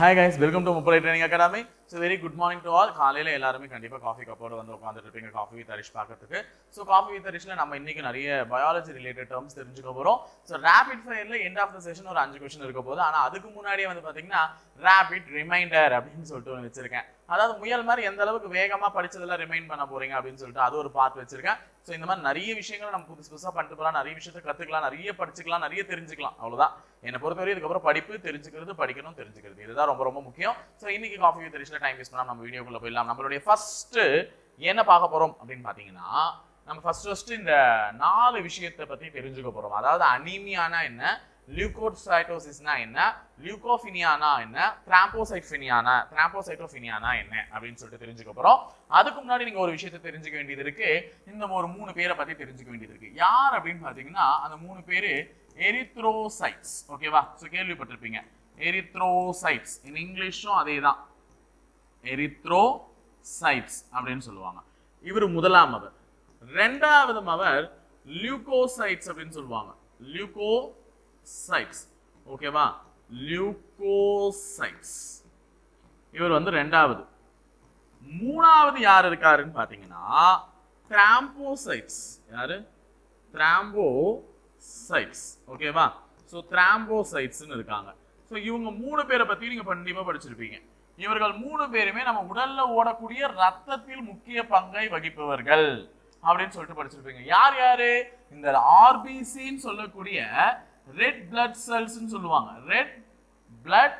Hi guys welcome to Muppadai training academy so very good morning to all காலையில் எல்லாருமே கண்டிப்பாக coffee கப்போட வந்து உட்காந்துட்டு இருப்பீங்க. காஃபி வித் ஹரிஷ் பார்க்கறதுக்கு. ஸோ காஃபி வித் ஹரிஷ்ல நம்ம இன்றைக்கி நிறைய பயாலஜி ரிலேட்டட் டேர்ம்ஸ் தெரிஞ்சுக்க போகிறோம் ஸோ ரேபிட் ஃபயரில் எண்ட் ஆஃப் த செஷன் ஒரு அஞ்சு கொஸ்டின் இருக்க போது ஆனால் அதுக்கு முன்னாடியே வந்து பார்த்தீங்கன்னா ரேபிட் ரிமைண்டர் அப்படின்னு சொல்லிட்டு ஒன்று வச்சிருக்கேன். அதாவது முயல் மாதிரி எந்த அளவுக்கு வேகமாக படித்ததெல்லாம் ரிமைண்ட் பண்ண போறீங்க அப்படின்னு சொல்லிட்டு அது ஒரு பார்ட் வச்சிருக்கேன். ஸோ இந்த மாதிரி நிறைய விஷயங்களை நம்ம புதுசு புதுசாக பண்ணிட்டு போகலாம். நிறைய விஷயத்தை கற்றுக்கலாம் நிறைய படிச்சுக்கலாம். நிறைய தெரிஞ்சுக்கலாம். அவ்வளோதான் என்னை பொறுத்தவரை இதுக்கப்புறம் படிப்பு தெரிஞ்சுக்கிறது படிக்கணும் தெரிஞ்சுக்கிறது. இதுதான் ரொம்ப ரொம்ப முக்கியம். ஸோ இன்னைக்கு காஃபி வித் டைம் வேஸ்ட் பண்ணால் நம்ம வீடியோக்குள்ள போயிடலாம். நம்மளுடைய ஃபர்ஸ்ட் என்ன பார்க்க போகிறோம் அப்படின்னு பார்த்தீங்கன்னா நம்ம ஃபர்ஸ்ட் ஃபர்ஸ்ட் இந்த நாலு விஷயத்தை பற்றி தெரிஞ்சுக்க போகிறோம் அதாவது அனிமையான என்ன? லியூகோசைட்டோசிஸ்னா என்ன? லியூகோஃபினியானா என்ன? திராம்போசைட்ஃபினியானா திராம்போசைட்டோஃபினியானா என்ன? அப்படின்னு சொல்லிட்டு தெரிஞ்சுக்க போகிறோம் அதுக்கு முன்னாடி நீங்கள் ஒரு விஷயத்தை தெரிஞ்சுக்க வேண்டியது இருக்கு. இந்த ஒரு மூணு பேரை பற்றி தெரிஞ்சுக்க வேண்டியது இருக்கு. யார் அப்படின்னு பார்த்தீங்கன்னா அந்த மூணு பேர் எரித்ரோசைட்ஸ் ஓகேவா ஸோ கேள்விப்பட்டிருப்பீங்க. எரித்ரோசைட்ஸ் இன் இங்கிலீஷும் அதே தான் எரித்ரோசைட்ஸ் அப்படின்னு சொல்லுவாங்க. இவர் முதலாம் அவர். ரெண்டாவது அவர் லியூகோசைட்ஸ் அப்படின்னு சொல்லுவாங்க. லியூகோ சைட்ஸ் ஓகேவா லியூகோசைட்ஸ் இவர் வந்து ரெண்டாவது. மூணாவது யார் இருக்காருன்னு பாத்தீங்கன்னா திராம்போசைட்ஸ் யாரு? திராம்போசைட்ஸ் ஓகேவா ஸோ திராம்போசைட்ஸ்னு இருக்காங்க. ஸோ இவங்க மூணு பேரை பத்தி நீங்க கண்டிப்பா படிச்சிருப்பீங்க. இவர்கள் மூணு பேருமே நம்ம உடல்ல ஓடக்கூடிய ரத்தத்தில் முக்கிய பங்கை வகிப்பவர்கள். அப்படின்னு சொல்லிட்டு படிச்சிருப்பீங்க. யார் யாரு? இந்த ஆர்பிசின்னு சொல்லக்கூடிய ரெட் பிளட் செல்ஸ்னு சொல்லுவாங்க. ரெட் பிளட்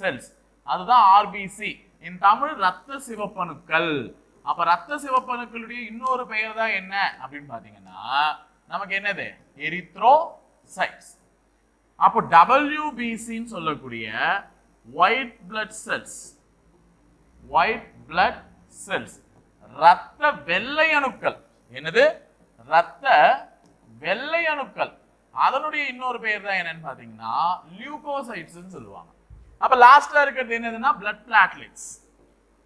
செல்ஸ் அதுதான் ஆர்பிசி இன் தமிழ் ரத்த சிவப்பணுக்கள். அப்ப ரத்த சிவப்பணுக்களுடைய இன்னொரு பெயர் தான் என்ன அப்படின்னு பாத்தீங்கன்னா நமக்கு என்னது? எரித்ரோசைட்ஸ் அப்போ டபிள்யூபிசின்னு சொல்லக்கூடிய white blood cells white blood cells ரத்த வெள்ளை அணுக்கள். என்னது? ரத்த வெள்ளை அணுக்கள். அதனுடைய இன்னொரு பேர் தான் என்னன்னு பாத்தீங்கன்னா லியூகோசைட்ஸ்னு சொல்லுவாங்க. அப்ப லாஸ்ட்ல இருக்கிறது என்னதுன்னா பிளட் பிளாட்லெட்ஸ்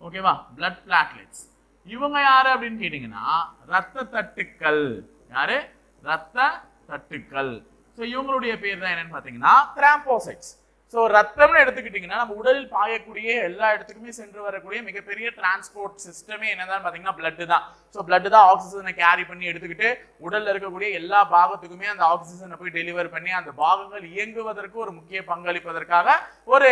ஓகேவா பிளட் பிளாட்லெட்ஸ் இவங்க யாரு அப்படின்னு கேட்டிங்கன்னா ரத்த தட்டுக்கள். யாரு? ரத்த தட்டுக்கள். ஸோ இவங்களுடைய பேர் தான் என்னன்னு பார்த்தீங்கன்னா கிராம்போசைட்ஸ் ஸோ ரத்தம்னு எடுத்துக்கிட்டிங்கன்னா நம்ம உடலில் பாயக்கூடிய எல்லா இடத்துக்குமே சென்று வரக்கூடிய மிகப்பெரிய டிரான்ஸ்போர்ட் சிஸ்டமே என்னதான் பார்த்தீங்கன்னா பிளட் தான். ஸோ பிளட்டு தான் ஆக்சிஜனை கேரி பண்ணி எடுத்துக்கிட்டு உடல்ல இருக்கக்கூடிய எல்லா பாகத்துக்குமே அந்த ஆக்சிஜனை போய் டெலிவர் பண்ணி அந்த பாகங்கள் இயங்குவதற்கு ஒரு முக்கிய பங்களிப்பதற்காக ஒரு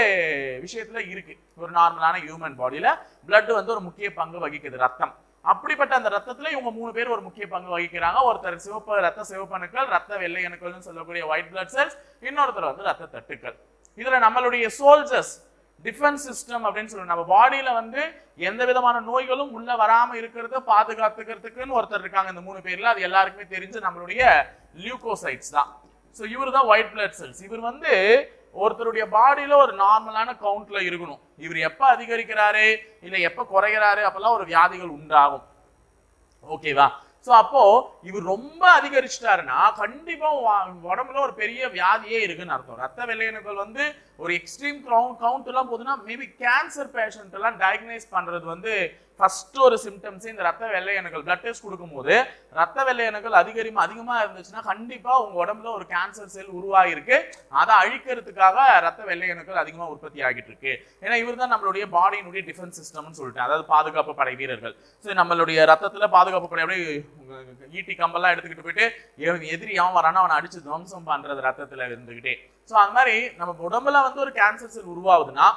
விஷயத்துல இருக்கு. ஒரு நார்மலான ஹியூமன் பாடியில பிளட் வந்து ஒரு முக்கிய பங்கு வகிக்குது ரத்தம். அப்படிப்பட்ட அந்த ரத்தத்துல இவங்க மூணு பேர் ஒரு முக்கிய பங்கு வகிக்கிறாங்க. ஒருத்தர் சிவப்பு ரத்த சிவப்பணுக்கள் ரத்த வெள்ளை அணுக்கள்னு சொல்லக்கூடிய ஒயிட் பிளட் செல்ஸ் இன்னொருத்தர் வந்து ரத்த தட்டுக்கள். இதுல நம்மளுடைய சோல்ஜர்ஸ் டிஃபென்ஸ் சிஸ்டம் அப்படின்னு சொல்லுவோம் நம்ம பாடியில வந்து எந்த விதமான நோய்களும் உள்ள வராம இருக்கிறத பாதுகாத்துக்கிறதுக்குன்னு ஒருத்தர் இருக்காங்க இந்த மூணு பேர்ல. அது எல்லாருக்குமே தெரிஞ்சு நம்மளுடைய லியூகோசைட்ஸ் தான். ஸோ இவர் தான் ஒயிட் பிளட் செல்ஸ் இவர் வந்து ஒருத்தருடைய பாடியில ஒரு நார்மலான கவுண்ட்ல இருக்கணும். இவர் எப்ப அதிகரிக்கிறாரு இல்லை எப்ப குறைகிறாரு அப்பெல்லாம் ஒரு வியாதிகள் உண்டாகும். ஓகேவா ஸோ அப்போ இவர் ரொம்ப அதிகரிச்சிட்டாருன்னா கண்டிப்பா உடம்புல ஒரு பெரிய வியாதியே இருக்குன்னு அர்த்தம். ரத்த வெள்ளையணுக்கள் வந்து ஒரு எக்ஸ்ட்ரீம் கவுண்ட் கவுண்ட்லாம் போதுன்னா மேபி கேன்சர் பேஷண்ட் எல்லாம் டயக்னைஸ் பண்ணுறது வந்து ஃபர்ஸ்ட் ஒரு சிம்டம்ஸே இந்த ரத்த வெள்ளையணுக்கள் பிளட் டெஸ்ட் கொடுக்கும்போது ரத்த வெள்ளையணுக்கள் அதிகரிமா அதிகமாக இருந்துச்சுன்னா கண்டிப்பாக உங்கள் உடம்புல ஒரு கேன்சர் செல் உருவாகிருக்கு அதை அழிக்கிறதுக்காக ரத்த வெள்ளையணுக்கள் அதிகமாக உற்பத்தி ஆகிட்டு இருக்கு. ஏன்னா இவர் தான் நம்மளுடைய பாடியினுடைய டிஃபென்ஸ் சிஸ்டம்னு சொல்லிட்டு அதாவது பாதுகாப்பு படை வீரர்கள். ஸோ நம்மளுடைய ரத்தத்தில் பாதுகாப்பு படை அப்படியே ஈட்டி கம்பெல்லாம் எடுத்துக்கிட்டு போயிட்டு எதிரி அவன் வரானா அவனை அடிச்சு துவம்சம் பண்றது ரத்தத்தில் இருந்துக்கிட்டே ஸோ அந்த மாதிரி நம்ம உடம்புல வந்து ஒரு கேன்சர் செல் உருவாகுதுன்னா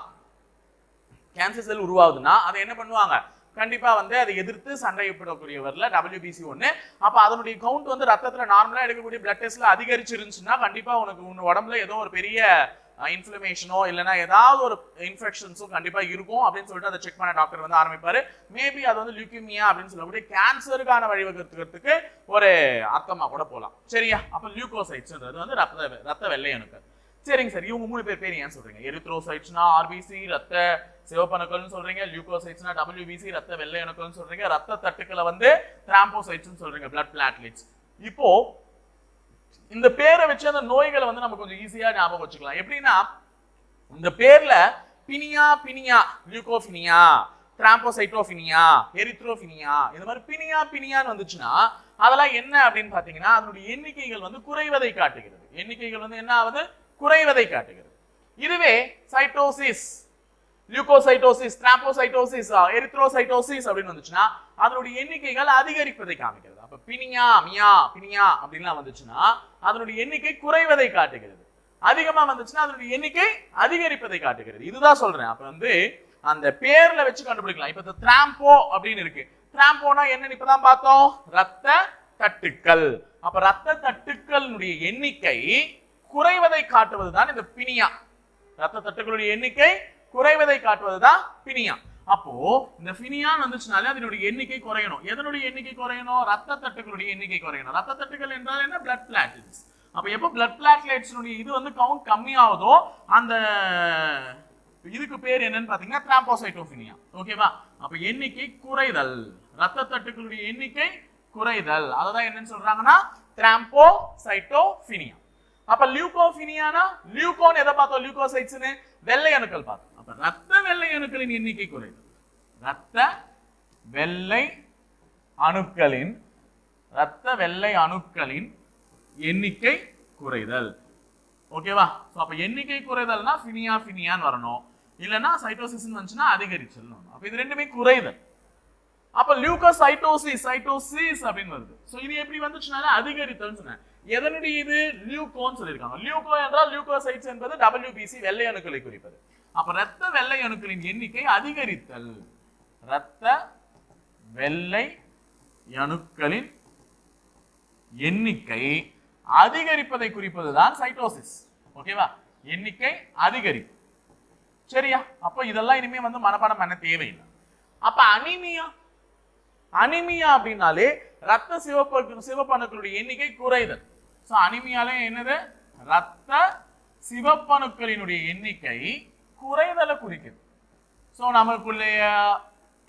கேன்சர் செல் உருவாகுதுன்னா அதை என்ன பண்ணுவாங்க? கண்டிப்பாக வந்து அதை எதிர்த்து சண்டையிடக்கூடியவர்ல டபிள்யூபிசி ஒன்று அப்போ அதனுடைய கவுண்ட் வந்து ரத்தத்தில் நார்மலாக எடுக்கக்கூடிய பிளட் டெஸ்ட்ல அதிகரிச்சிருந்துச்சுன்னா கண்டிப்பாக உனக்கு உன் உடம்புல ஏதோ ஒரு பெரிய இன்ஃப்ளமேஷனோ இல்லைன்னா ஏதாவது ஒரு இன்ஃபெக்ஷன்ஸோ கண்டிப்பாக இருக்கும் அப்படின்னு சொல்லிட்டு அதை செக் பண்ண டாக்டர் வந்து ஆரம்பிப்பார். மேபி அது வந்து லியூக்கிமியா அப்படின்னு சொல்லக்கூடிய கேன்சருக்கான வழிவகுக்கிறதுக்கு ஒரு அர்த்தமாக கூட போகலாம் சரியா? அப்போ லியூகோசைட்ஸ்ன்றது வந்து ரத்த ரத்த வெள்ளை சரிங்க சார். இவங்க மூணு பேர் பேர் ஏன் சொல்றீங்க? எரித்ரோசைட்ஸ்னா ஆர்பிசி ரத்த சிவப்பணுக்கள்னு சொல்றீங்க. லியூகோசைட்ஸ்னா டபிள்யூபிசி ரத்த வெள்ளை அணுக்கள்னு சொல்றீங்க. ரத்த தட்டுக்களை வந்து டிராம்போசைட்ஸ்னு சொல்றீங்க பிளட் பிளாட்லெட்ஸ் இப்போ இந்த பேரை வச்சு அந்த நோய்களை வந்து நம்ம கொஞ்சம் ஈஸியா ஞாபகம் வச்சுக்கலாம். எப்படின்னா இந்த பேர்ல பினியா பினியா லியூகோபினியா டிராம்போசைட்டோபினியா எரித்ரோபினியா இந்த மாதிரி பினியா பினியான்னு வந்துச்சுன்னா அதெல்லாம் என்ன அப்படின்னு பாத்தீங்கன்னா அதனுடைய எண்ணிக்கைகள் வந்து குறைவதை காட்டுகிறது. எண்ணிக்கைகள் வந்து என்ன ஆகுது? குறைவதை காட்டுகிறது. இதுவே சைட்டோசிஸ் லியூகோசைட்டோசிஸ் டிராம்போசைட்டோசிஸ் எரித்ரோசைட்டோசிஸ் அப்படின்னு வந்துச்சுன்னா அதனுடைய எண்ணிக்கைகள் அதிகரிப்பதை காமிக்கிறது. அப்ப பினியா மியா பினியா அப்படின்லாம் வந்துச்சுன்னா அதனுடைய எண்ணிக்கை குறைவதை காட்டுகிறது. அதிகமா வந்துச்சுன்னா அதனுடைய எண்ணிக்கை அதிகரிப்பதை காட்டுகிறது. இதுதான் சொல்றேன். அப்ப வந்து அந்த பேர்ல வச்சு கண்டுபிடிக்கலாம். இப்ப திராம்போ அப்படின்னு இருக்கு. திராம்போனா என்னன்னு இப்பதான் பார்த்தோம். ரத்த தட்டுக்கள். அப்ப ரத்த தட்டுக்களுடைய எண்ணிக்கை குறைவதை காட்டுவதுதான் இந்த பினியா ரத்த தட்டுகளுடைய எண்ணிக்கை குறைவதை காட்டுவதுதான் பினியா அப்போ இந்த பினியான் வந்துச்சுனாலே அதனுடைய எண்ணிக்கை குறையணும். எதனுடைய எண்ணிக்கை குறையணும்? ரத்த தட்டுகளுடைய எண்ணிக்கை குறையணும். ரத்த தட்டுகள் என்றால் என்ன? பிளட் பிளாட்டில்ஸ் அப்ப எப்போ பிளட் பிளாட்லேட்ஸினுடைய இது வந்து கவுண்ட் கம்மியாகுதோ அந்த இதுக்கு பேர் என்னன்னு பாத்தீங்கன்னா திராம்போசைட்டோபினியா ஓகேவா அப்ப எண்ணிக்கை குறைதல். ரத்த தட்டுகளுடைய எண்ணிக்கை குறைதல். அததான் என்னன்னு சொல்றாங்கன்னா திராம்போசைட்டோபினியா அப்ப லியூகோபினியானா லியூகோன் எதை பார்த்தோம்? லியூகோசைட்ஸ்னு வெள்ளை அணுக்கள் பார்த்தோம். அப்ப ரத்த வெள்ளை அணுக்களின் எண்ணிக்கை குறைதல் ரத்த வெள்ளை அணுக்களின் ரத்த வெள்ளை அணுக்களின் எண்ணிக்கை குறைதல். ஓகேவா சோ அப்ப எண்ணிக்கை குறைதல்னா ஃபினியா ஃபினியான்னு வரணும். இல்லைன்னா சைட்டோசிஸ் வந்துச்சுன்னா அதிகரிச்சல் வரணும் அப்ப இது ரெண்டுமே குறைதல். அப்ப லியூகோசைட்டோசிஸ் சைட்டோசிஸ் அப்படின்னு வருது. சோ இது எப்படி வந்துச்சுனால அதிகரித்தல்னு சொன்னேன். எதனுடைய இது? லியூகோன்னு சொல்லியிருக்காங்க. லியூகோ என்றால் லியூகோசைட்ஸ் என்பது டபிள்யூபிசி வெள்ளை அணுக்களை குறிப்பது. அப்ப ரத்த வெள்ளை அணுக்களின் எண்ணிக்கை அதிகரித்தல். ரத்த வெள்ளை அணுக்களின் எண்ணிக்கை அதிகரிப்பதை குறிப்பதுதான் சைட்டோசிஸ். ஓகேவா? எண்ணிக்கை அதிகரிப்பு. சரியா? அப்ப இதெல்லாம் இனிமே வந்து மனப்பாடம் பண்ண தேவையில்லை. அப்ப அனிமியா? அனிமியா அப்படின்னாலே ரத்த சிவப்பு சிவப்பணுக்களுடைய எண்ணிக்கை குறைதல். ஸோ அனிமியால என்னது? ரத்த சிவப்பணுக்களினுடைய எண்ணிக்கை குறைதலை குறிக்குது. ஸோ நம்மளுக்குள்ளைய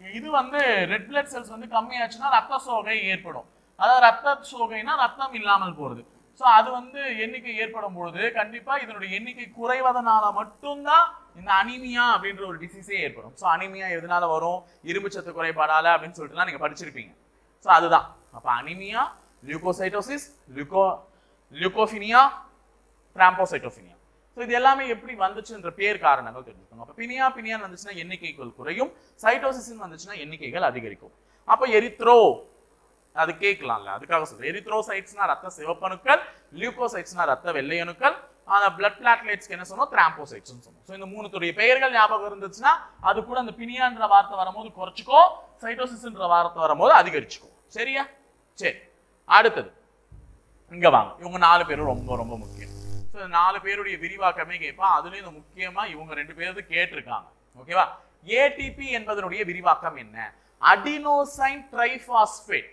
இது வந்து ரெட் பிளட் செல்ஸ் வந்து கம்மியாச்சுன்னா ரத்த சோகை ஏற்படும். அதாவது ரத்த சோகைனா ரத்தம் இல்லாமல் போகிறது ஸோ அது வந்து எண்ணிக்கை ஏற்படும் பொழுது கண்டிப்பாக இதனுடைய எண்ணிக்கை குறைவதனால மட்டும்தான் இந்த அனிமியா அப்படின்ற ஒரு டிசீஸே ஏற்படும். ஸோ அனிமியா எதனால வரும்? இரும்பு சத்து குறைபாடால அப்படின்னு சொல்லிட்டுலாம் நீங்கள் படிச்சிருப்பீங்க. ஸோ அதுதான். அப்போ anaemia leukocytosis leuko leukopenia thrombocytopenia. So இது எல்லாமே எப்படி வந்துச்சுன்ற பேர் காரணங்கள் தெரிஞ்சுக்கணும். அப்போ பினியா பினியான் வந்துச்சுன்னா எண்ணிக்கைகள் குறையும். சைட்டோசிஸ்ன்னு வந்துச்சுன்னா எண்ணிக்கைகள் அதிகரிக்கும். அப்போ எரித்ரோ அது கேட்கலாம்ல அதுக்காக சொல்றேன். எரித்ரோசைட்ஸ்னா ரத்த சிவப்பணுக்கள் லியூகோசைட்ஸ்னா ரத்த வெள்ளையணுக்கள் அந்த பிளட் பிளாட்லேட்ஸ்க்கு என்ன சொன்னோம்? திராம்போசைட்ஸ்னு சொன்னோம். ஸோ இந்த மூணுத்துடைய பெயர்கள் ஞாபகம் இருந்துச்சுன்னா அது கூட அந்த பினியான்ற வார்த்தை வரும்போது குறைச்சிக்கோ சைட்டோசிஸ்ன்ற வார்த்தை வரும்போது அதிகரிச்சுக்கோ. சரியா? சரி. அடுத்தது. இங்கே வாங்க. இவங்க நாலு பேரும் ரொம்ப ரொம்ப முக்கியம். ஸோ நாலு பேருடைய விரிவாக்கமே கேட்பான் அதுலேயும் இந்த முக்கியமாக இவங்க ரெண்டு பேரும் கேட்டிருக்காங்க. ஓகேவா ஏடிபி என்பதனுடைய விரிவாக்கம் என்ன? Adenosine triphosphate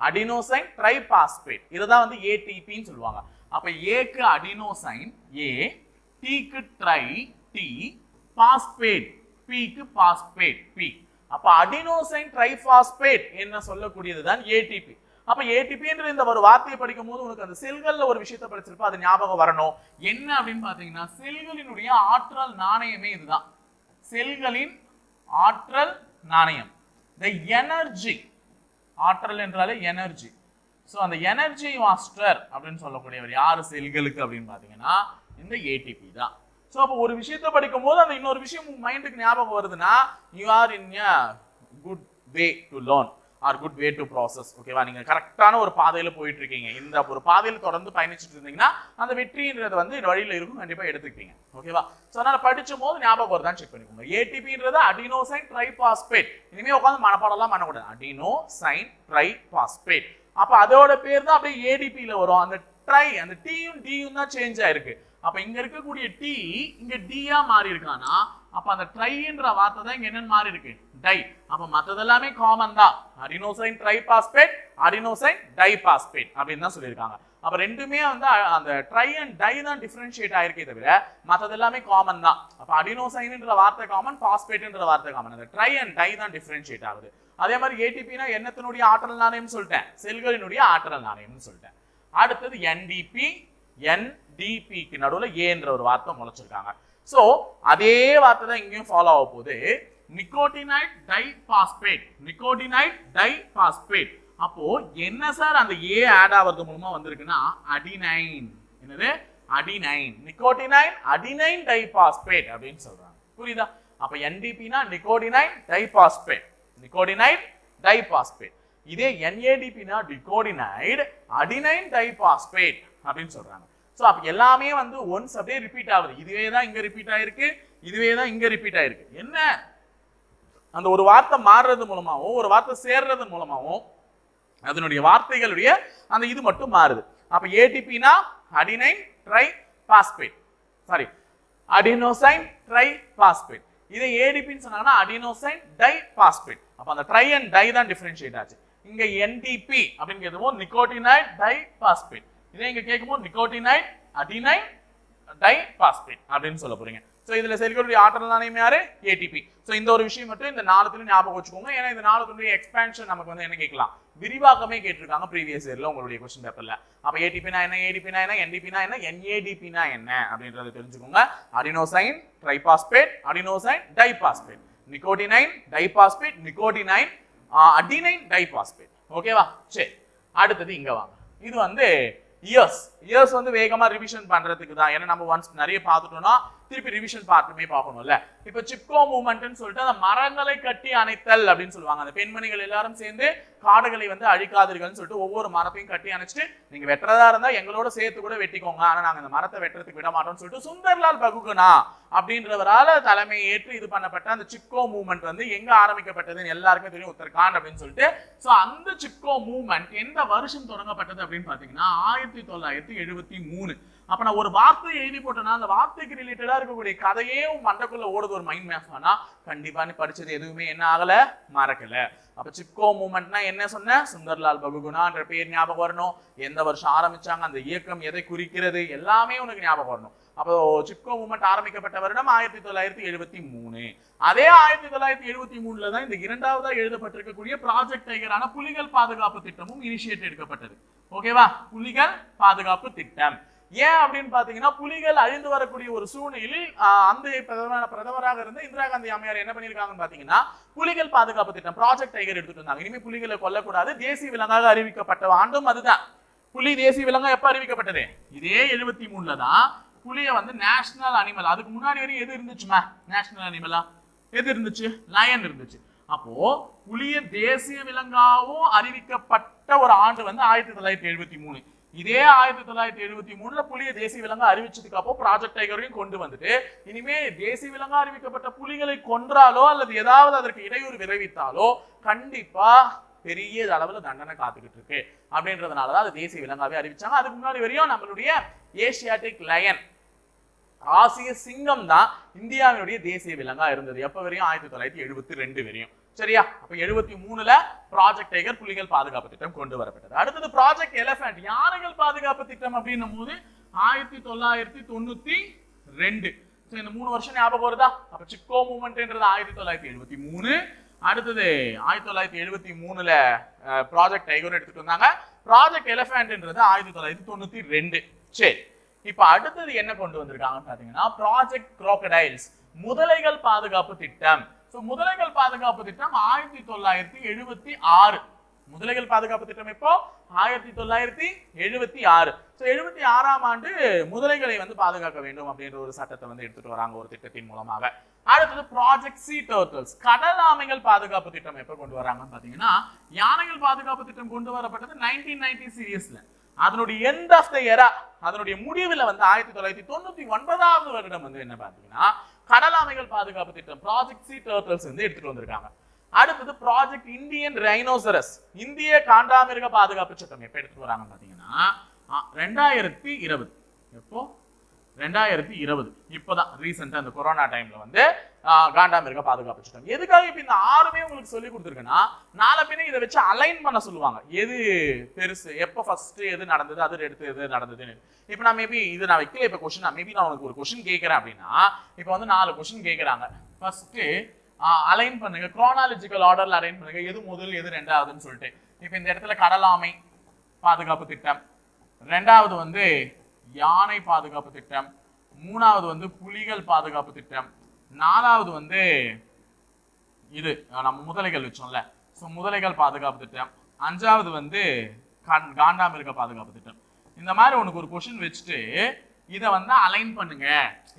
adenosine triphosphate. இதுதான் வந்து ஏடிபின்னு சொல்லுவாங்க. அப்போ ஏக்கு அடினோசைன் ஏ டிக்கு ட்ரை டி பாஸ்பேட். பிக்கு பாஸ்பேட் பி அப்போ அடினோசைன் ட்ரைபாஸ்பேட் என்ன சொல்லக்கூடியது தான் ஏடிபி அப்ப ஏடிபின்ற இந்த ஒரு வார்த்தையை படிக்கும் போது உனக்கு அந்த செல்கள்ல ஒரு விஷயத்தை படிச்சிருப்பா அது ஞாபகம் வரணும். என்ன அப்படின்னு பாத்தீங்கன்னா செல்களினுடைய ஆற்றல் நாணயமே இதுதான். செல்களின் ஆற்றல் நாணயம். த எனர்ஜி ஆற்றல் என்றாலே எனர்ஜி ஸோ அந்த எனர்ஜி மாஸ்டர் அப்படின்னு சொல்லக்கூடியவர் யார்? செல்களுக்கு அப்படின்னு பார்த்தீங்கன்னா இந்த ஏடிபி தான். ஸோ அப்போ ஒரு விஷயத்தை படிக்கும் போது அந்த இன்னொரு விஷயம் மைண்டுக்கு ஞாபகம் வருதுன்னா you are in a good way to learn are good way to process ஓகேவா நீங்கள் கரெக்டான ஒரு பாதையில் போயிட்டு இருக்கீங்க இந்த ஒரு பாதையில் தொடர்ந்து பயணிச்சுட்டு இருந்தீங்கன்னா அந்த வெற்றின்றது வந்து இந்த இருக்கும். கண்டிப்பாக எடுத்துக்கிட்டீங்க. ஓகேவா ஸோ அதனால் படிச்சும் போது ஞாபகம் தான் செக் பண்ணிக்கோங்க. ஏடிபின்றது அடினோசைன் ட்ரைபாஸ்பேட் இனிமேல் உட்காந்து மனப்பாடம்லாம் பண்ணக்கூடாது. அடினோசைன் ட்ரைபாஸ்பேட் அப்போ அதோட பேர் தான் அப்படியே ஏடிபியில் வரும். அந்த ட்ரை அந்த டீயும் டியும் தான் சேஞ்ச் ஆயிருக்கு. அப்ப இங்க இருக்கக்கூடிய டி இங்க டியா மாறி இருக்கானா அப்ப அந்த ட்ரைன்ற வார்த்தை தான் இங்க என்னன்னு மாறி இருக்கு டை. அப்ப மத்தது எல்லாமே காமன் தான். அடினோசைன் ட்ரைபாஸ்பேட் அடினோசைன் டைபாஸ்பேட் அப்படின்னு தான் சொல்லியிருக்காங்க. அப்ப ரெண்டுமே வந்து அந்த ட்ரை அண்ட் டை தான் டிஃபரன்ஷியேட் ஆயிருக்கே தவிர மற்றது எல்லாமே காமன் தான். அப்ப அடினோசைன்ன்ற வார்த்தை காமன் பாஸ்பேட்ன்ற வார்த்தை காமன் அந்த ட்ரை அண்ட் டை தான் டிஃபரன்ஷியேட் ஆகுது. அதே மாதிரி ஏடிபினா என்னத்தினுடைய ஆற்றல் நாணயம்னு சொல்லிட்டேன். செல்களினுடைய ஆற்றல் நாணயம்னு சொல்லிட்டேன். அடுத்தது என்டிபி என்டிபிக்கு நடுவில் ஏன்ற ஒரு வார்த்தை முளைச்சிருக்காங்க. ஸோ அதே வார்த்தை தான் இங்கேயும் ஃபாலோ ஆக போகுது. Nicotinate diphosphate. Nicotinate diphosphate. அப்போ என்ன சார் அந்த ஏ ஆட் ஆகிறது மூலமா வந்திருக்குன்னா அடினைன். என்னது? அடினைன். நிக்கோட்டினைன் அடினைன் டைபாஸ்பேட் அப்படின்னு சொல்றாங்க. புரியுதா? அப்ப என்டிபினா நிக்கோடினைன் நிக்கோடினைட் நிக்கோடினைன் டைபாஸ்பேட். இதே என்ஏடிபினா டிகோடினைடு அடினைன் டைபாஸ்பேட் அப்படின்னு சொல்றாங்க. ஸோ அப்போ எல்லாமே வந்து ஒன்ஸ் அப்படியே ரிப்பீட் ஆகுது. இதுவே தான் இங்கே ரிப்பீட் ஆயிருக்கு. இதுவே தான் இங்கே ரிப்பீட் ஆயிருக்கு. என்ன? அந்த ஒரு வார்த்தை மாறுறது மூலமாகவும் ஒரு வார்த்தை சேர்றது மூலமாகவும் அதனுடைய வார்த்தைகளுடைய அந்த இது மட்டும் மாறுது. அப்போ ஏடிபினா adenine triphosphate sorry adenosine triphosphate இதே ஏடிபின்னு சொன்னாங்கன்னா அடினோசைன் டை பாஸ்பேட் அப்போ அந்த ட்ரை அண்ட் டை தான் டிஃபரன்ஷியேட் ஆச்சு. இங்க என்டிபி அப்படின்னு கேட்கும்போது நிக்கோட்டினைட் டை பாஸ்பேட் இதே இங்க கேட்கும்போது நிக்கோட்டினைட் அடினைன் டை பாஸ்பேட் அப்படின்னு சொல்ல போறீங்க. ஸோ இதுல செல்களுடைய ஆற்றல் தானே யாரு? ஏடிபி ஸோ இந்த ஒரு விஷயம் மட்டும் இந்த நாலுத்துல ஞாபகம் வச்சுக்கோங்க. ஏன்னா இந்த நாலுத்துடைய எக்ஸ்பேன்ஷன் நமக்கு வந்து என்ன கேட்கலாம்? விரிவாக்கமே கேட்டிருக்காங்க ப்ரீவியஸ் இயர்ல உங்களுடைய கொஸ்டின் பேப்பர்ல அப்ப ஏடிபினா என்ன? ஏடிபினா என்ன? என்டிபினா என்ன? என்ஏடிபினா என்ன? அப்படின்றத தெரிஞ்சுக்கோங்க. Adenosine triphosphate adenosine diphosphate nicotine diphosphate nicotine adenine diphosphate ஓகேவா சரி. அடுத்தது இங்க வாங்க. இது வந்து இயர்ஸ் இயர்ஸ் வந்து வேகமா ரிவிஷன் பண்றதுக்கு தான். ஏன்னா நம்ம ஒன்ஸ் நிறைய பார்த்துட்டோம்னா திருப்பி ரிவிஷன் பார்ட்டுமே பார்க்கணும்ல. இப்போ சிப்கோ மூமெண்ட்னு சொல்லிட்டு அந்த மரங்களை கட்டி அணைத்தல் அப்படின்னு சொல்லுவாங்க. அந்த பெண்மணிகள் எல்லாரும் சேர்ந்து காடுகளை வந்து அழிக்காதீர்கள்னு சொல்லிட்டு ஒவ்வொரு மரத்தையும் கட்டி அணைச்சிட்டு நீங்க வெட்டுறதா இருந்தா எங்களோட சேர்த்து கூட வெட்டிக்கோங்க. ஆனா நாங்க இந்த மரத்தை வெட்டுறதுக்கு விட மாட்டோம்னு சொல்லிட்டு சுந்தர்லால் பகுகுனா அப்படின்றவரால தலைமை ஏற்று இது பண்ணப்பட்ட அந்த சிப்கோ மூவ்மெண்ட் வந்து எங்க ஆரம்பிக்கப்பட்டதுன்னு எல்லாருக்குமே தெரியும் உத்தரகாண்ட் அப்படின்னு சொல்லிட்டு. ஸோ அந்த சிப்கோ மூவ்மெண்ட் எந்த வருஷம் தொடங்கப்பட்டது அப்படின்னு பாத்தீங்கன்னா ஆயிரத்தி தொள்ளாயிரத்தி எழுபத்தி மூணு. அப்ப நான் ஒரு வார்த்தை எழுதி போட்டேன்னா அந்த வார்த்தைக்கு ரிலேட்டடா இருக்கக்கூடிய கதையே உன் மண்டக்குள்ள ஓடுது ஒரு மைண்ட் மேப் ஆனா கண்டிப்பா நீ படிச்சது எதுவுமே என்ன ஆகல? மறக்கல. அப்ப சிப்கோ மூமெண்ட்னா என்ன சொன்ன? சுந்தர்லால் பகுகுணான்ற பேர் ஞாபகம் வரணும். எந்த வருஷம் ஆரம்பிச்சாங்க? அந்த இயக்கம் எதை குறிக்கிறது? எல்லாமே உனக்கு ஞாபகம் வரணும். அப்போ சிப்கோ மூமெண்ட் ஆரம்பிக்கப்பட்ட வருடம் ஆயிரத்தி தொள்ளாயிரத்தி எழுபத்தி மூணு. அதே ஆயிரத்தி தொள்ளாயிரத்தி எழுபத்தி மூணுல தான் இந்த இரண்டாவதா எழுதப்பட்டிருக்கக்கூடிய ப்ராஜெக்ட் டைகரான புலிகள் பாதுகாப்பு திட்டமும் இனிஷியேட் எடுக்கப்பட்டது. ஓகேவா புலிகள் பாதுகாப்பு திட்டம். ஏன் அப்படின்னு பாத்தீங்கன்னா புலிகள் அழிந்து வரக்கூடிய ஒரு சூழ்நிலையில் அந்த பிரதமர் பிரதமராக இருந்த இந்திரா காந்தி அம்மையார் என்ன பண்ணியிருக்காங்கன்னு பாத்தீங்கன்னா புலிகள் பாதுகாப்பு திட்டம் ப்ராஜெக்ட் டைகர் எடுத்துட்டு வந்தாங்க இனிமே புலிகளை கொல்லக்கூடாது தேசிய விலங்காக அறிவிக்கப்பட்ட ஆண்டும் அதுதான். புலி தேசிய விலங்கா எப்ப அறிவிக்கப்பட்டது? இதே எழுபத்தி மூணுல தான் புலிய வந்து நேஷனல் அனிமல் அதுக்கு முன்னாடி வரையும் எது இருந்துச்சுமா? நேஷனல் அனிமலா எது இருந்துச்சு? லயன் இருந்துச்சு. அப்போ புலிய தேசிய விலங்காவும் அறிவிக்கப்பட்ட ஒரு ஆண்டு வந்து ஆயிரத்தி தொள்ளாயிரத்தி எழுபத்தி மூணு. இதே ஆயிரத்தி தொள்ளாயிரத்தி எழுபத்தி மூணுல புலிய தேசிய விலங்கா அறிவிச்சதுக்கு அப்போ ப்ராஜெக்ட் டைகரையும் கொண்டு வந்துட்டு இனிமே தேசிய விலங்கா அறிவிக்கப்பட்ட புலிகளை கொன்றாலோ அல்லது ஏதாவது அதற்கு இடையூறு விளைவித்தாலோ கண்டிப்பா பெரிய அளவுல தண்டனை காத்துக்கிட்டு இருக்கு. அப்படின்றதுனாலதான் அது தேசிய விலங்காவே அறிவிச்சாங்க. அதுக்கு முன்னாடி வரையும் நம்மளுடைய ஏசியாட்டிக் லயன் ஆசிய சிங்கம் தான் இந்தியாவினுடைய தேசிய விலங்கா இருந்தது. எப்போ வரையும்? ஆயிரத்தி தொள்ளாயிரத்தி எழுபத்தி ரெண்டு வரையும். சரியா? அப்ப எழுபத்தி மூணுல ப்ராஜெக்ட் டைகர் புலிகள் பாதுகாப்பு திட்டம் கொண்டு வரப்பட்டது. அடுத்தது ப்ராஜெக்ட் எலஃபண்ட் யானைகள் பாதுகாப்பு திட்டம் அப்படின்னும் போது ஆயிரத்தி தொள்ளாயிரத்தி தொண்ணூத்தி ரெண்டு. So, இந்த மூணு வருஷம் ஞாபகம் வருதா? அப்ப சிப்கோ மூமெண்ட்ன்றது ஆயிரத்தி தொள்ளாயிரத்தி எழுபத்தி மூணு. அடுத்தது ஆயிரத்தி தொள்ளாயிரத்தி எழுபத்தி மூணுல ப்ராஜெக்ட் டைகர் எடுத்துட்டு வந்தாங்க. ப்ராஜெக்ட் எலஃபண்ட்ன்றது ஆயிரத்தி தொள்ளாயிரத்தி தொண்ணூத்தி ரெண்டு. சரி இப்ப அடுத்தது என்ன கொண்டு வந்திருக்காங்கன்னு பாத்தீங்கன்னா ப்ராஜெக்ட் குரோக்கடைல்ஸ் முதலைகள் பாதுகாப்பு திட்டம். முதலைகள் பாதுகாப்பு திட்டம் ஆயிரத்தி தொள்ளாயிரத்தி எழுபத்தி ஆறு. முதலைகள் பாதுகாப்பு திட்டம் எப்போ? ஆயிரத்தி தொள்ளாயிரத்தி எழுபத்தி ஆறு. ஸோ எழுபத்தி ஆறாம் ஆண்டு முதலைகளை வந்து பாதுகாக்க வேண்டும் அப்படின்ற ஒரு சட்டத்தை வந்து எடுத்துட்டு வராங்க ஒரு திட்டத்தின் மூலமாக. அடுத்தது ப்ராஜெக்ட் சி டர்tles கடல் ஆமைகள் பாதுகாப்பு திட்டம் எப்போ கொண்டு வராங்கன்னு பார்த்தீங்கன்னா யானைகள் பாதுகாப்பு திட்டம் கொண்டு வரப்பட்டது நைன்டீன் நைன்டி சீரியஸ்ல அதனுடைய எண்ட் ஆஃப் த எரா அதனுடைய முடிவில் வந்து ஆயிரத்தி தொள்ளாயிரத்தி தொண்ணூற்றி ஒன்பதாவது வருடம் வந்து என்ன பார்த்தீங்கன்னா கடல் ஆமைகள் பாதுகாப்பு திட்டம் ப்ராஜெக்ட் சி டர்tles வந்து எடுத்துட்டு வந்திருக்காங்க. அடுத்தது ப்ராஜெக்ட் இந்தியன் ரைனோசரஸ் இந்திய காண்டாமிருக பாதுகாப்பு சட்டம் எப்ப எடுத்துட்டு வராங்கன்னு பாத்தீங்கன்னா ரெண்டாயிரத்தி இருபது. எப்போ? ரெண்டாயிரத்தி இருபது. இப்போதான் ரீசெண்டாக இந்த கொரோனா டைம்ல வந்து ஆ, காண்டாமிருக பாதுகாப்பு சட்டம் எதுக்காக இப்போ இந்த ஆறுமே உங்களுக்கு சொல்லி கொடுத்துருக்கேன்னா நாளை பின்ன இதை வச்சு அலைன் பண்ண சொல்லுவாங்க. எது பெருசு எப்போ ஃபர்ஸ்ட் எது நடந்தது அது எடுத்து எது நடந்ததுன்னு. இப்போ நான் மேபி இது நான் வைக்கல இப்போ கொஷின் மேபி நான் உனக்கு ஒரு கொஷின் கேட்குறேன் அப்படின்னா இப்போ வந்து நாலு கொஷின் கேட்குறாங்க. ஃபர்ஸ்ட்டு அலைன் பண்ணுங்க. குரோனாலஜிக்கல் ஆர்டர்ல அலைன் பண்ணுங்க. எது முதல் எது ரெண்டாவதுன்னு சொல்லிட்டு. இப்போ இந்த இடத்துல கடலாமை பாதுகாப்பு திட்டம். ரெண்டாவது வந்து யானை பாதுகாப்பு திட்டம் மூணாவது வந்து புலிகள் பாதுகாப்பு திட்டம் நாலாவது வந்து இது நம்ம முதலைகள் வச்சோம்ல ஸோ முதலைகள் பாதுகாப்பு திட்டம் அஞ்சாவது வந்து கான் காண்டாமிருக பாதுகாப்பு திட்டம். இந்த மாதிரி உனக்கு ஒரு கொஷின் வச்சுட்டு இதை வந்து அலைன் பண்ணுங்க.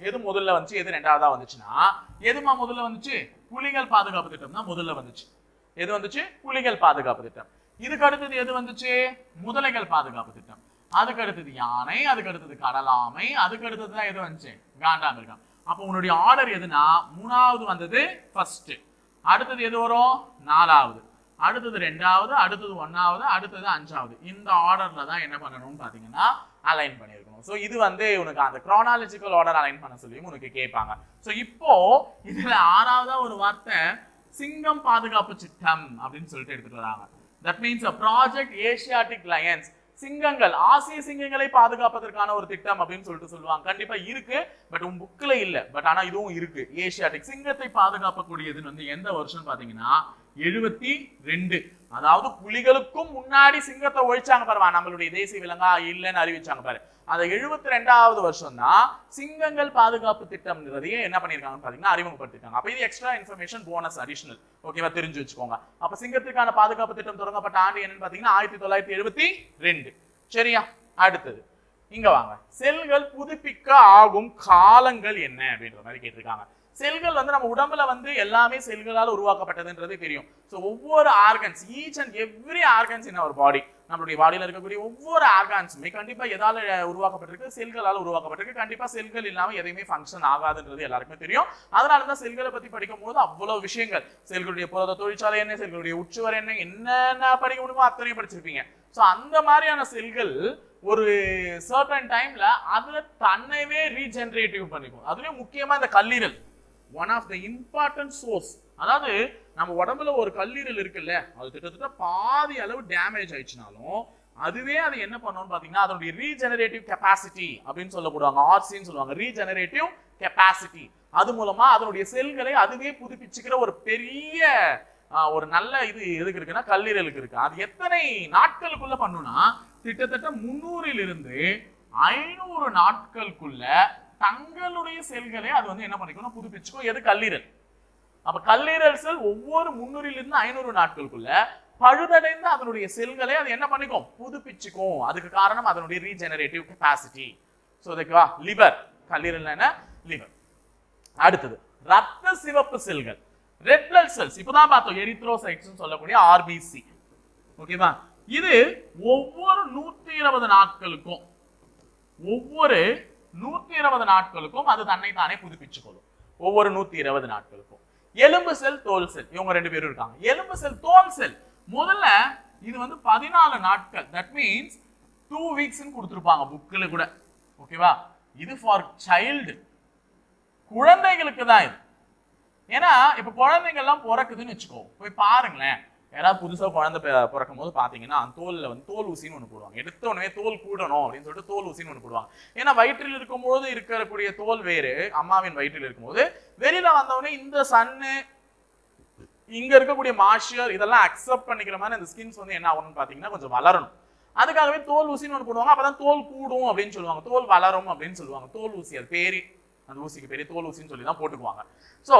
எது முதல்ல வந்துச்சு எது ரெண்டாவதா வந்துச்சுன்னா எதுமா முதல்ல வந்துச்சு? புலிகள் பாதுகாப்பு திட்டம் தான் முதல்ல வந்துச்சு. எது வந்துச்சு? புலிகள் பாதுகாப்பு திட்டம். இதுக்கு அடுத்தது எது வந்துச்சு? முதலைகள் பாதுகாப்பு திட்டம். அதுக்கு அடுத்தது யானை அதுக்கு அடுத்தது கடலாமை அதுக்கு அடுத்தது தான் எது வந்துச்சு காண்டாமிருகம் அப்போ உன்னுடைய ஆர்டர் எதுனா மூணாவது வந்தது ஃபர்ஸ்ட் அடுத்தது எது வரும்? நாலாவது. அடுத்தது ரெண்டாவது அடுத்தது ஒன்னாவது அடுத்தது அஞ்சாவது. இந்த ஆர்டர்ல தான் என்ன பண்ணணும்னு பாத்தீங்கன்னா அலைன் பண்ணியிருக்கணும். ஸோ இது வந்து உனக்கு அந்த chronological ஆர்டர் அலைன் பண்ண சொல்லியும் உனக்கு கேட்பாங்க. ஸோ இப்போ இதுல ஆறாவதா ஒரு வார்த்தை சிங்கம் பாதுகாப்பு சிட்டம் அப்படின்னு சொல்லிட்டு எடுத்துட்டு வராங்க. That means a project Asiatic lions சிங்கங்கள் ஆசிய சிங்கங்களை பாதுகாப்பதற்கான ஒரு திட்டம் அப்படின்னு சொல்லிட்டு சொல்லுவாங்க. கண்டிப்பா இருக்கு பட் உன் புக்ல இல்ல. பட் ஆனா இதுவும் இருக்கு. ஏசியாட்டிக் சிங்கத்தை பாதுகாக்கக்கூடியதுன்னு வந்து எந்த வருஷம் பாத்தீங்கன்னா எழுபத்தி ரெண்டு. அதாவது புலிகளுக்கும் முன்னாடி சிங்கத்தை ஒழிச்சாங்க பாருவா நம்மளுடைய தேசிய விலங்கா இல்லைன்னு அறிவிச்சாங்க பாரு. அந்த எழுபத்தி ரெண்டாவது வருஷம் தான் சிங்கங்கள் பாதுகாப்பு திட்டம்ன்றதையே என்ன பண்ணிருக்காங்கன்னு பார்த்தீங்கன்னா அறிமுகப்படுத்திருக்காங்க. அப்ப இது எக்ஸ்ட்ரா இன்ஃபர்மேஷன் போனஸ் அடிஷனல் ஓகேவா தெரிஞ்சு வச்சுக்கோங்க. அப்ப சிங்கத்துக்கான பாதுகாப்பு திட்டம் தொடங்கப்பட்ட ஆண்டு என்னன்னு பாத்தீங்கன்னா ஆயிரத்தி தொள்ளாயிரத்தி எழுபத்தி ரெண்டு. சரியா? அடுத்தது. இங்க வாங்க. செல்கள் புதுப்பிக்க ஆகும் காலங்கள் என்ன அப்படின்ற மாதிரி கேட்டிருக்காங்க. செல்கள் வந்து நம்ம உடம்புல வந்து எல்லாமே செல்களால் உருவாக்கப்பட்டதுன்றது தெரியும். ஸோ ஒவ்வொரு organs each and every organs in our body நம்மளுடைய பாடியில் இருக்கக்கூடிய ஒவ்வொரு ஆர்கான்ஸுமே கண்டிப்பாக எதால் உருவாக்கப்பட்டிருக்கு. செல்களால் உருவாக்கப்பட்டிருக்கு. கண்டிப்பாக செல்கள் இல்லாமல் எதையுமே ஃபங்க்ஷன் ஆகாதுன்றது எல்லாருக்குமே தெரியும். அதனால தான் செல்களை பற்றி படிக்கும் போது விஷயங்கள். செல்களுடைய புரத தொழிற்சாலை என்ன செல்களுடைய உச்சுவர் என்ன என்னென்ன படிக்க முடியுமோ அத்தனையும் படிச்சிருப்பீங்க. ஸோ அந்த மாதிரியான செல்கள் ஒரு சர்டன் டைம்ல அதுல தன்னைவே ரீஜென்ரேட்டிவ் பண்ணிக்கும். அதுலயும் முக்கியமா இந்த கல்லீரல். One of the important source அதாவது நம்ம உடம்புல ஒரு கல்லீரல் இருக்குல்ல அது கிட்டத்தட்ட பாதி அளவு டேமேஜ் ஆயிடுச்சுனாலும் அதுவே அது என்ன பண்ணணும்னு பார்த்தீங்கன்னா அதனுடைய ரீஜெனரேட்டிவ் கெப்பாசிட்டி அப்படின்னு சொல்லப்படுவாங்க. ஆர்சின்னு சொல்லுவாங்க. ரீஜெனரேட்டிவ் கெப்பாசிட்டி அது மூலமா அதனுடைய செல்களை அதுவே புதுப்பிச்சுக்கிற ஒரு பெரிய ஒரு நல்ல இது எதுக்கு இருக்குன்னா கல்லீரலுக்கு இருக்கு. அது எத்தனை நாட்களுக்குள்ள பண்ணுனா கிட்டத்தட்ட முன்னூறில் இருந்து ஐநூறு நாட்களுக்குள்ள தங்களுடைய செல்களை அது வந்து என்ன பண்ணிக்கணும் புதுப்பிச்சுக்கும். எது? கல்லீரல். அப்ப கல்லீரல் செல் ஒவ்வொரு முன்னூறிலிருந்து ஐநூறு நாட்களுக்குள்ள பழுதடைந்து அதனுடைய செல்களை அது என்ன பண்ணிக்கும்? புதுப்பிச்சுக்கும். அதுக்கு காரணம் அதனுடைய ரீஜெனரேட்டிவ் கெப்பாசிட்டி ஸோ அதுக்குவா லிவர் கல்லீரல் என்ன? லிவர் அடுத்தது ரத்த சிவப்பு செல்கள். ரெட் பிளட் செல்ஸ் இப்போதான் பார்த்தோம் எரித்ரோசைட்ஸ் சொல்லக்கூடிய ஆர்பிசி ஓகேவா இது ஒவ்வொரு நூத்தி இருபது நாட்களுக்கும் ஒவ்வொரு நூத்தி இருபது நாட்களுக்கும் அது தன்னை தானே புதுப்பிச்சுக்கொள்ளும். ஒவ்வொரு நூத்தி இருபது நாட்களுக்கும். எலும்பு செல் தோல் செல். இவங்க ரெண்டு பேரும் இருக்காங்க. எலும்பு செல் தோல் செல். முதல்ல இது வந்து பதினாலு நாட்கள். தட் மீன்ஸ் டூ வீக்ஸ்னு கொடுத்துருப்பாங்க புக்கில் கூட. ஓகேவா இது ஃபார் சைல்டு குழந்தைகளுக்கு தான் இது. ஏன்னா இப்போ குழந்தைங்கள்லாம் பிறக்குதுன்னு வச்சுக்கோ. போய் பாருங்களேன். யாராவது புதுசா குழந்தை பிறக்கும் போது பாத்தீங்கன்னா தோலில் தோல்ல வந்து தோல் ஊசின்னு ஒன்று போடுவாங்க. எடுத்த உடனே தோல் கூடணும் அப்படின்னு சொல்லிட்டு தோல் ஊசின்னு ஒன்று போடுவாங்க. ஏன்னா வயிற்றில் இருக்கும்போது இருக்கக்கூடிய தோல் வேறு. அம்மாவின் வயிற்றில் இருக்கும்போது வெளியில் வந்தவொடனே இந்த சன்னு இங்க இருக்கக்கூடிய மாய்ஸ்சர் இதெல்லாம் அக்செப்ட் பண்ணிக்கிற மாதிரி அந்த ஸ்கின்ஸ் வந்து என்ன ஆகணும்னு பாத்தீங்கன்னா கொஞ்சம் வளரணும். அதுக்காகவே தோல் ஊசின்னு ஒன்று போடுவாங்க. அப்பதான் தோல் கூடும் அப்படின்னு சொல்லுவாங்க. தோல் வளரும் அப்படின்னு சொல்லுவாங்க. தோல் ஊசி அது பேரு அந்த ஊசிக்கு பெரிய தோல் ஊசின்னு சொல்லி தான் போட்டுக்குவாங்க. ஸோ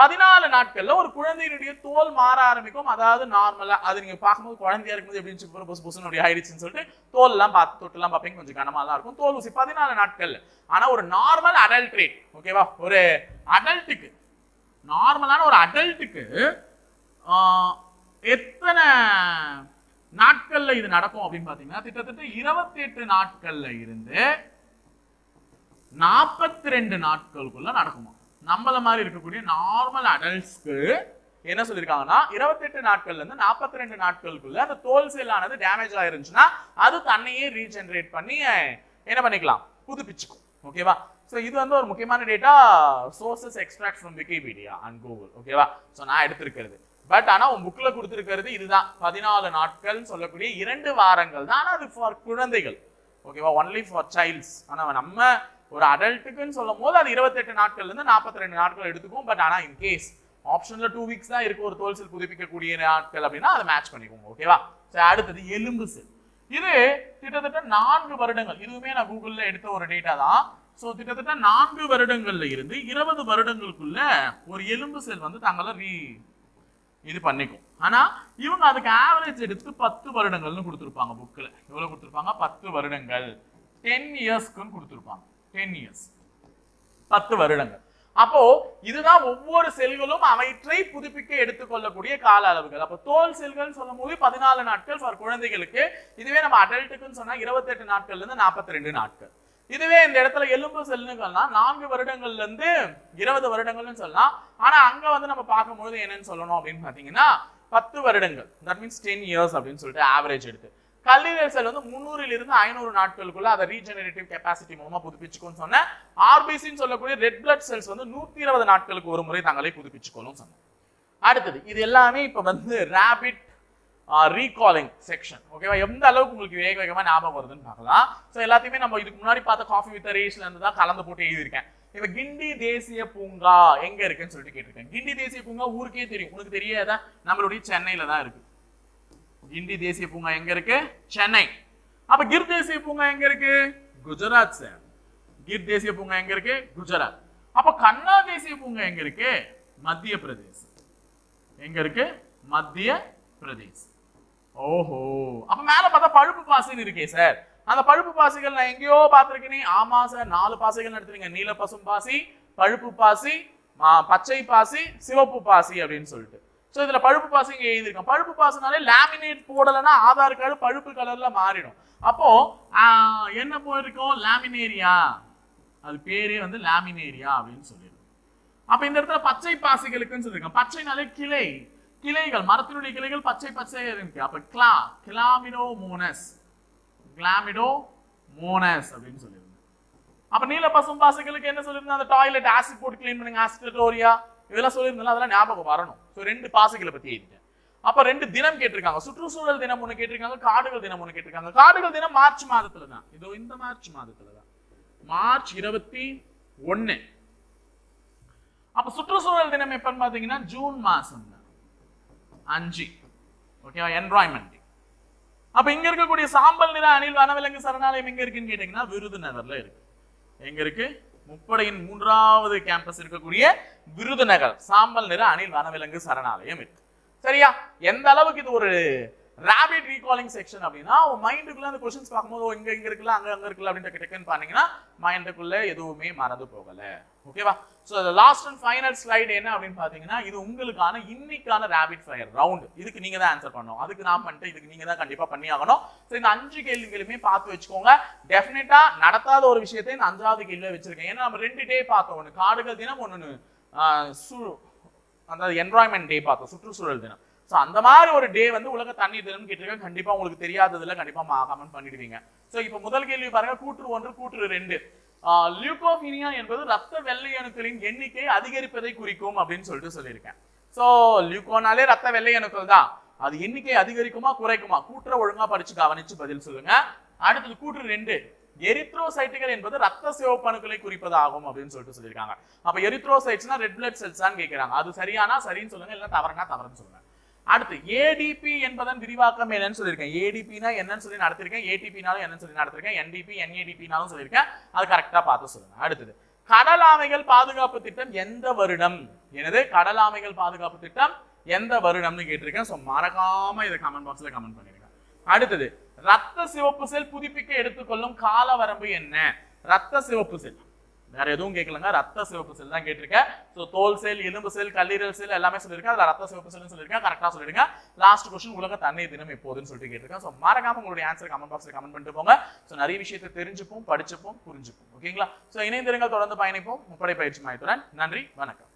பதினாலு நாட்களில் ஒரு குழந்தையினுடைய தோல் மாற ஆரம்பிக்கும். அதாவது நார்மலாக அது நீங்கள் பார்க்கும்போது குழந்தையா இருக்கும்போது எப்படி இருந்துச்சு, புசு புசுன்னு ஆயிடுச்சுன்னு சொல்லிட்டு தோல் எல்லாம் பார்த்து தொட்டுலாம் பார்ப்பீங்க. கொஞ்சம் கனமா இருக்கும். தோல் ஊசி பதினாலு நாட்கள் ஆனால் ஒரு நார்மல் அடல்ட் ரேட் ஓகேவா ஒரு அடல்ட்டுக்கு நார்மலான ஒரு அடல்ட்டுக்கு எத்தனை நாட்களில் இது நடக்கும் அப்படின்னு பார்த்தீங்கன்னா கிட்டத்தட்ட இருபத்தி எட்டு நாட்களில் இருந்து நாற்பத்தி ரெண்டு நாட்களுக்குள்ள நடக்குமா? நம்மள மாதிரி இருக்கக்கூடிய நார்மல் அடல்ட்ஸ்க்கு என்ன சொல்லியிருக்காங்கன்னா இருபத்தெட்டு நாட்கள்ல இருந்து நாற்பத்தி ரெண்டு நாட்களுக்குள்ள அந்த தோல் செல்லானது டேமேஜ் ஆயிருந்துச்சுன்னா அது தன்னையே ரீஜென்ரேட் பண்ணி என்ன பண்ணிக்கலாம்? புதுப்பிச்சுக்கும். ஓகேவா ஸோ இது வந்து ஒரு முக்கியமான data sources extract from Wikipedia and Google ஓகேவா ஸோ நான் எடுத்திருக்கிறது. பட் ஆனால் உன் புக்கில் கொடுத்துருக்கிறது இதுதான். பதினாலு நாட்கள் சொல்லக்கூடிய இரண்டு வாரங்கள் தான். ஆனால் அது ஃபார் குழந்தைகள். ஓகேவா ஒன்லி ஃபார் சைல்ட்ஸ் ஆனால் நம்ம ஒரு அடல்ட்டுக்குன்னு சொல்லும் போது அது இருபத்தெட்டு நாட்கள்ல இருந்து நாற்பத்தி ரெண்டு நாட்கள் எடுத்துக்கும். பட் ஆனால் இன் கேஸ் ஆப்ஷன்ல டூ வீக்ஸ் தான் இருக்கு ஒரு தோல் செல் புதுப்பிக்கக்கூடிய நாட்கள் அப்படின்னா அதை மேட்ச் பண்ணிக்கோங்க ஓகேவா சரி அடுத்தது எலும்பு செல் இது கிட்டத்தட்ட நான்கு வருடங்கள். இதுவுமே நான் கூகுளில் எடுத்த ஒரு டேட்டா தான். ஸோ கிட்டத்தட்ட நான்கு வருடங்கள்ல இருந்து இருபது வருடங்களுக்குள்ள ஒரு எலும்பு செல் வந்து தங்களை ரீ இது பண்ணிக்கும். ஆனால் இவங்க அதுக்கு ஆவரேஜ் எடுத்து பத்து வருடங்கள்னு கொடுத்துருப்பாங்க புக்கில் எவ்வளோ கொடுத்துருப்பாங்க? பத்து வருடங்கள். டென் இயர்ஸ்க்குன்னு கொடுத்துருப்பாங்க. டென் இயர்ஸ் பத்து வருடங்கள். அப்போ இதுதான் ஒவ்வொரு செல்களும் அவற்றை புதுப்பிக்க எடுத்துக்கொள்ளக்கூடிய கால அளவுகள். அப்போ தோல் செல்கள் சொல்லும் போது பதினாலு நாட்கள் ஃபார் குழந்தைகளுக்கு. இதுவே நம்ம அடல்ட்டுக்குன்னு சொன்னா இருபத்தெட்டு நாட்கள்ல இருந்து நாற்பத்தி ரெண்டு நாட்கள். இதுவே இந்த இடத்துல எலும்பு செல்லுகள்னா நான்கு வருடங்கள்ல இருந்து இருபது வருடங்கள்னு சொல்லலாம் ஆனா அங்க வந்து நம்ம பார்க்கும்பொழுது என்னன்னு சொல்லணும் அப்படின்னு பாத்தீங்கன்னா பத்து வருடங்கள். தட் மீன்ஸ் டென் இயர்ஸ் அப்படின்னு சொல்லிட்டு ஆவரேஜ் எடுத்து. கல்லீரல் செல் வந்து முந்நூறுல இருந்து ஐநூறு நாட்களுக்குள்ள அதை ரீஜெனரேட்டிவ் கெப்பாசிட்டி மூலமா புதுப்பிச்சுக்கோன்னு சொன்னேன். ஆர்பிசின்னு சொல்லக்கூடிய ரெட் பிளட் செல்ஸ் வந்து நூத்தி இருபது நாட்களுக்கு ஒரு முறை தங்களை புதுப்பிச்சுக்கணும் சொன்னேன். அடுத்தது இது எல்லாமே இப்ப வந்து ரேபிட் ரீகாலிங் செக்ஷன் ஓகேவா எந்த அளவுக்கு உங்களுக்கு வேக வேகமா ஞாபகம் வருதுன்னு பார்க்கலாம். ஸோ எல்லாத்தையுமே நம்ம இதுக்கு முன்னாடி பார்த்த காஃபி வித் ரேஸ்ல இருந்து தான் கலந்து போட்டு எழுதியிருக்கேன். இப்ப கிண்டி தேசிய பூங்கா எங்க இருக்குன்னு சொல்லிட்டு கேட்டிருக்கேன். கிண்டி தேசிய பூங்கா ஊருக்கே தெரியும். உனக்கு தெரியாதா? நம்மளுடைய சென்னையில தான் இருக்கு. கிண்டி தேசிய பூங்கா எங்க இருக்கு? சென்னை. அப்ப கிர் தேசிய பூங்கா எங்க இருக்கு? குஜராத் சார் கிர் தேசிய பூங்கா எங்க இருக்கு? குஜராத். அப்ப கண்ணா தேசிய பூங்கா எங்க இருக்கு? மத்திய பிரதேஷ். எங்க இருக்கு? மத்திய பிரதேஷ். ஓஹோ. அப்ப மேல பார்த்தா பழுப்பு பாசின்னு இருக்கே சார் அந்த பழுப்பு பாசிகள் நான் எங்கேயோ பார்த்திருக்கேனே. ஆமா சார் நாலு பாசிகள் நடத்துறீங்க. நீல பசும் பாசி பழுப்பு பாசி மா- பச்சை பாசி சிவப்பு பாசி அப்படின்னு சொல்லிட்டு. ஸோ இதில் பழுப்பு பாசம் இங்கே எழுதியிருக்கேன் பழுப்பு பாசினாலே லேமினேட் போடலைன்னா ஆதார் கார்டு பழுப்பு கலரில் மாறிடும். அப்போது என்ன போயிருக்கோம்? லேமினேரியா. அது பேரே வந்து லேமினேரியா அப்படின்னு சொல்லியிருக்கோம். அப்போ இந்த இடத்துல பச்சை பாசிகளுக்குன்னு சொல்லிருக்கோம் பச்சைனாலே கிளை. கிளைகள் மரத்தினுடைய கிளைகள் பச்சை பச்சை இருக்கு. அப்போ கிளா கிளாமிடோ மோனஸ் கிளாமிடோ மோனஸ் அப்படின்னு சொல்லியிருந்தேன் அப்போ நீல பசும் பாசிகளுக்கு என்ன சொல்லியிருந்தேன் அந்த டாய்லெட் ஆசிட் போட்டு க்ளீன் பண்ணுங்க. ஆசிடோரியா இதெல்லாம் சொல்லியிருந்தாலும் அதெல்லாம் ஞாபகம் வரணும். ஸோ ரெண்டு பாசிகளை பத்தி எழுதிட்டேன். அப்ப ரெண்டு தினம் கேட்டிருக்காங்க. சுற்றுச்சூழல் தினம் ஒன்று கேட்டிருக்காங்க காடுகள் தினம் ஒன்று கேட்டிருக்காங்க. காடுகள் தினம் மார்ச் மாதத்துல தான் இதோ இந்த மார்ச் மாதத்துல தான் மார்ச் இருபத்தி ஒண்ணு. அப்ப சுற்றுச்சூழல் தினம் எப்பன்னு பாத்தீங்கன்னா ஜூன் மாசம். தான் அஞ்சு ஓகேவா என்வாய்மெண்ட் அப்ப இங்க இருக்கக்கூடிய சாம்பல் நிற அணில் வனவிலங்கு சரணாலயம் எங்க இருக்குன்னு கேட்டீங்கன்னா விருதுநகர்ல இருக்கு. எங்க இருக்கு? முப்படையின் மூன்றாவது கேம்பஸ் இருக்கக்கூடிய விருதுநகர் சாம்பல் நிற அணில் வனவிலங்கு சரணாலயம் இருக்கு. சரியா? எந்த அளவுக்கு இது ஒரு ரேபிட் ரீகாலிங் செக்ஷன் அப்படின்னா உன் மைண்டுக்குள்ள அந்த கொஸ்டின்ஸ் பார்க்கும்போது இங்க இங்க இருக்குல்ல அங்க அங்க இருக்குல்ல அப்படின்னு டக்குன்னு பாத்தீங்கன்னா மைண்டுக்குள்ள எதுவுமே மறந்து போகல. ஓகேவா so last and final slide என்ன அப்படின்னு பார்த்தீங்கன்னா இது உங்களுக்கான இன்னைக்கான ரேபிட் ஃபயர் ரவுண்ட் இதுக்கு நீங்க தான் ஆன்சர் பண்ணணும். அதுக்கு நான் பண்ணிட்டு இதுக்கு நீங்கள் தான் கண்டிப்பாக பண்ணி ஆகணும் ஸோ இந்த அஞ்சு கேள்விகளுமே பார்த்து வச்சுக்கோங்க. டெஃபினட்டாக நடத்தாத ஒரு விஷயத்தை இந்த அஞ்சாவது கேள்வியை வச்சிருக்கேன். ஏன்னா நம்ம ரெண்டு டே பார்த்தோம். ஒன்று காடுகள் தினம் ஒன்று அந்த என்வாயன்மெண்ட் டே பார்த்தோம். சுற்றுச்சூழல் தினம். ஸோ அந்த மாதிரி ஒரு டே வந்து உலக தண்ணீர் தினம் கேட்டிருக்கேன். கண்டிப்பாக உங்களுக்கு தெரியாததுல கண்டிப்பாக கமெண்ட் பண்ணிடுவீங்க. ஸோ இப்போ முதல் கேள்வி பாருங்க. கூற்று ஒன்று கூற்று ரெண்டு. லியூகோபீனியா என்பது ரத்த வெள்ளை அணுக்களின் எண்ணிக்கை அதிகரிப்பதை குறிக்கும் அப்படின்னு சொல்லிட்டு சொல்லியிருக்கேன். ஸோ லியூகோனாலே ரத்த வெள்ளை அணுக்கள் தான். அது எண்ணிக்கை அதிகரிக்குமா குறைக்குமா? கூற்ற ஒழுங்கா படிச்சு கவனிச்சு பதில் சொல்லுங்க. அடுத்தது கூற்று ரெண்டு. எரித்ரோசைட்டுகள் என்பது ரத்த சிவப்பு அணுக்களை குறிப்பதாகும் அப்படின்னு சொல்லிட்டு சொல்லியிருக்காங்க. அப்ப எரித்ரோசைட்ஸ்னா ரெட் பிளட் செல்ஸ் தான் கேட்கிறாங்க அது சரியானா சரின்னு சொல்லுங்க இல்லை தவறுனா தவறுன்னு சொல்லுங்க. அடுத்து ஏடிபி என்பதன் விரிவாக்கம் என்னன்னு சொல்லியிருக்கேன். ஏடிபினா என்னன்னு சொல்லி நடத்திருக்கேன். ஏடிபினாலும் என்னன்னு சொல்லி நடத்திருக்கேன். என்டிபி என்ஏடிபினாலும் சொல்லியிருக்கேன். அது கரெக்டாக பார்த்து சொல்லுங்க. அடுத்தது கடல் ஆமைகள் பாதுகாப்பு திட்டம் எந்த வருடம்? எனது கடல் ஆமைகள் பாதுகாப்பு திட்டம் எந்த வருடம்னு கேட்டிருக்கேன். ஸோ மறக்காம இதை கமெண்ட் பாக்ஸில் கமெண்ட் பண்ணிருக்கேன் அடுத்தது ரத்த சிவப்பு செல் புதுப்பிக்க எடுத்துக்கொள்ளும் கால வரம்பு என்ன? ரத்த சிவப்பு செல். வேற எதுவும் கேட்கலங்க ரத்த சிவப்பு செல் தான் கேட்டிருக்கேன். ஸோ தோல் செல் எலும்பு செல் கல்லீரல் செல் எல்லாமே சொல்லியிருக்கேன். அதில் ரத்த சிவப்பு செல்னு சொல்லியிருக்கேன். கரெக்டாக சொல்லிடுங்க. லாஸ்ட் கொஸ்டின் உலக தண்ணீர் தினம் எப்போதுன்னு சொல்லிட்டு கேட்டிருக்கேன். ஸோ மறக்காம உங்களுடைய ஆன்சர் கமெண்ட் பாக்ஸில் கமெண்ட் பண்ணிட்டு போங்க. ஸோ நிறைய விஷயத்தை தெரிஞ்சுப்போம் படிச்சுப்போம் புரிஞ்சுப்போம். ஓகேங்களா ஸோ இணைந்திருங்கள் தொடர்ந்து பயணிப்போம். முப்படை பயிற்சி மையத்துடன் நன்றி வணக்கம்.